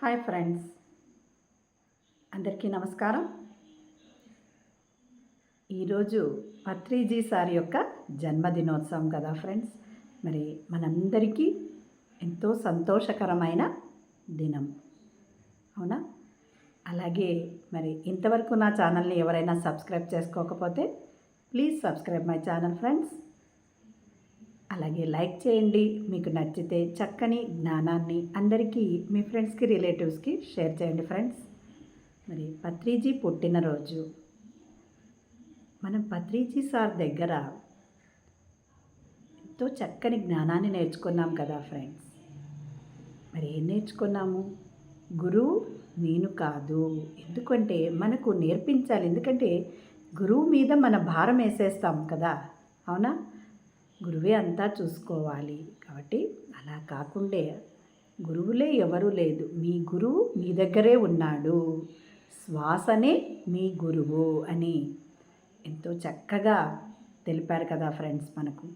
Hi friends. అందరికీ నమస్కారం. ఈరోజు పత్రిజీ సార్ యొక్క జన్మదినోత్సవం కదా ఫ్రెండ్స్. మరి మనందరికీ ఎంతో సంతోషకరమైన దినం. అవునా? అలాగే మరి ఇంతవరకు నా ఛానల్ని ఎవరైనా సబ్స్క్రైబ్ చేసుకోకపోతే please subscribe my channel friends. అలాగే లైక్ చేయండి. మీకు నచ్చితే చక్కని జ్ఞానాన్ని అందరికీ మీ ఫ్రెండ్స్కి రిలేటివ్స్కి షేర్ చేయండి ఫ్రెండ్స్. మరి పత్రిజీ పుట్టినరోజు. మనం పత్రిజీ సార్ దగ్గర ఎంతో చక్కని జ్ఞానాన్ని నేర్చుకున్నాం కదా ఫ్రెండ్స్. మరి ఏం నేర్చుకున్నాము? గురువు నేను కాదు. ఎందుకంటే మనకు నేర్పించాలి. ఎందుకంటే గురువు మీద మన భారం వేసేస్తాం కదా. అవునా? గురువే అంతా చూసుకోవాలి. కాబట్టి అలా కాకుండే గురువులే ఎవరు లేదు. మీ గురువు మీ దగ్గరే ఉన్నాడు. శ్వాసనే మీ గురువు అని ఎంతో చక్కగా తెలిపారు కదా ఫ్రెండ్స్ మనకు.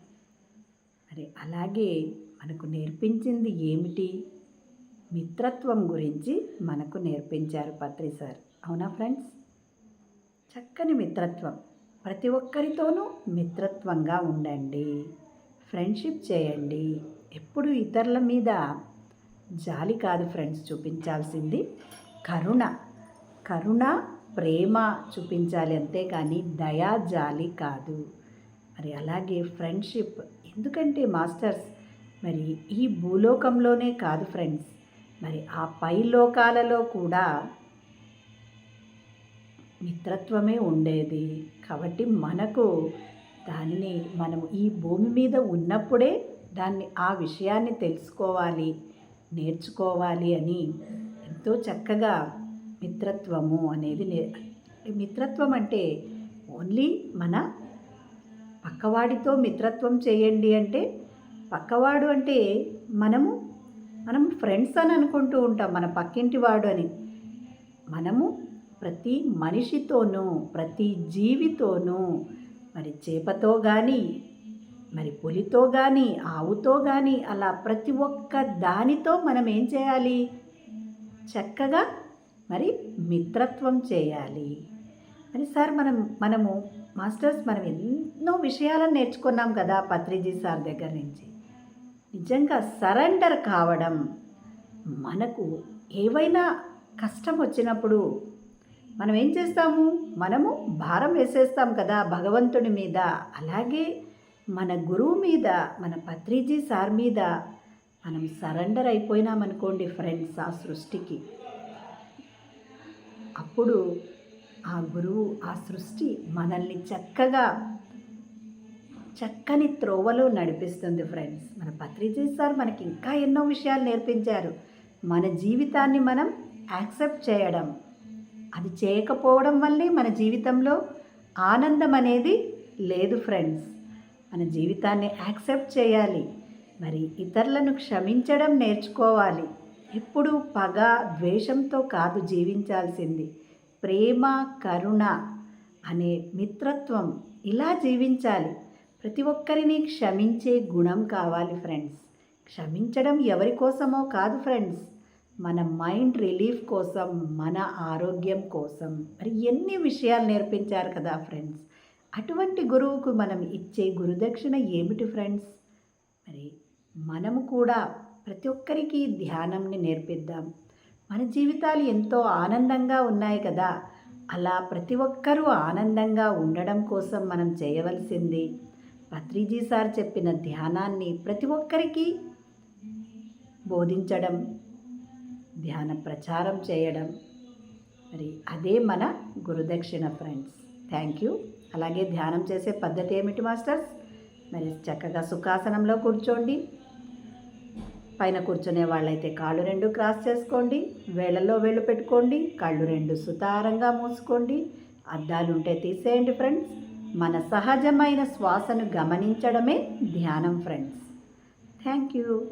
మరి అలాగే మనకు నేర్పించింది ఏమిటి? మిత్రత్వం గురించి మనకు నేర్పించారు పత్రి సార్. అవునా ఫ్రెండ్స్? చక్కని మిత్రత్వం. ప్రతి ఒక్కరితోనూ మిత్రత్వంగా ఉండండి. ఫ్రెండ్షిప్ చేయండి. ఎప్పుడు ఇతరుల మీద జాలి కాదు ఫ్రెండ్స్ చూపించాల్సింది కరుణ. కరుణ ప్రేమ చూపించాలి అంతేకాని దయా జాలి కాదు. మరి అలాగే ఫ్రెండ్షిప్ ఎందుకంటే మాస్టర్స్? మరి ఈ భూలోకంలోనే కాదు ఫ్రెండ్స్. మరి ఆ పై లోకాలలో కూడా మిత్రత్వమే ఉండేది. కాబట్టి మనకు దానిని మనము ఈ భూమి మీద ఉన్నప్పుడే దాన్ని ఆ విషయాన్ని తెలుసుకోవాలి నేర్చుకోవాలి అని ఎంతో చక్కగా మిత్రత్వము అనేది నే మిత్రత్వం అంటే ఓన్లీ మన పక్కవాడితో మిత్రత్వం చేయండి అంటే పక్కవాడు అంటే మనము మనం ఫ్రెండ్స్ అని అనుకుంటూ ఉంటాం మన పక్కింటి వాడు అని. మనము ప్రతి మనిషితోనూ ప్రతి జీవితోనూ మరి చేపతో కానీ మరి పులితో కానీ ఆవుతో కానీ అలా ప్రతి ఒక్క దానితో మనం ఏం చేయాలి? చక్కగా మరి మిత్రత్వం చేయాలి. మరి సార్ మనం మనము మాస్టర్స్ మనం ఎన్నో విషయాలను నేర్చుకున్నాం కదా పత్రిజీ సార్ దగ్గర నుంచి. నిజంగా సరెండర్ కావడం మనకు ఏవైనా కష్టం వచ్చినప్పుడు మనం ఏం చేస్తాము? మనము భారం వేసేస్తాం కదా భగవంతుడి మీద. అలాగే మన గురువు మీద మన పత్రిజీ సార్ మీద మనం సరెండర్ అయిపోయినామనుకోండి ఫ్రెండ్స్ ఆ సృష్టికి. అప్పుడు ఆ గురువు ఆ సృష్టి మనల్ని చక్కగా చక్కని త్రోవలో నడిపిస్తుంది ఫ్రెండ్స్. మన పత్రిజీ సార్ మనకి ఇంకా ఎన్నో విషయాలు నేర్పించారు. మన జీవితాన్ని మనం యాక్సెప్ట్ చేయడం అది చేయకపోవడం వల్లే మన జీవితంలో ఆనందం అనేది లేదు ఫ్రెండ్స్. మన జీవితాన్ని యాక్సెప్ట్ చేయాలి. మరి ఇతరులను క్షమించడం నేర్చుకోవాలి. ఎప్పుడు పగ ద్వేషంతో కాదు జీవించాల్సింది. ప్రేమ కరుణ అనే మిత్రత్వం ఇలా జీవించాలి. ప్రతి ఒక్కరిని క్షమించే గుణం కావాలి ఫ్రెండ్స్. క్షమించడం ఎవరి కోసమో కాదు ఫ్రెండ్స్. మన మైండ్ రిలీఫ్ కోసం మన ఆరోగ్యం కోసం. మరి ఎన్ని విషయాలు నేర్పించారు కదా ఫ్రెండ్స్? అటువంటి గురువుకు మనం ఇచ్చే గురుదక్షిణ ఏమిటి ఫ్రెండ్స్? మరి మనము కూడా ప్రతి ఒక్కరికి ధ్యానంని నేర్పిద్దాం. మన జీవితాలు ఎంతో ఆనందంగా ఉన్నాయి కదా. అలా ప్రతి ఒక్కరూ ఆనందంగా ఉండడం కోసం మనం చేయవలసింది. పత్రిజీ సార్ చెప్పిన ధ్యానాన్ని ప్రతి ఒక్కరికి బోధించడం ధ్యాన ప్రచారం చేయడం. మరి అదే మన గురుదక్షిణ ఫ్రెండ్స్. Thank you. అలాగే ధ్యానం చేసే పద్ధతి ఏమిటి మాస్టర్స్? మరి చక్కగా సుఖాసనంలో కూర్చోండి. పైన కూర్చునే వాళ్ళైతే కాళ్ళు రెండు క్రాస్ చేసుకోండి. వేళ్ళల్లో వేళ్ళు పెట్టుకోండి. కళ్ళు రెండు సుతారంగా మూసుకోండి. అద్దాలు ఉంటే తీసేయండి ఫ్రెండ్స్. మన సహజమైన శ్వాసను గమనించడమే ధ్యానం ఫ్రెండ్స్. Thank you.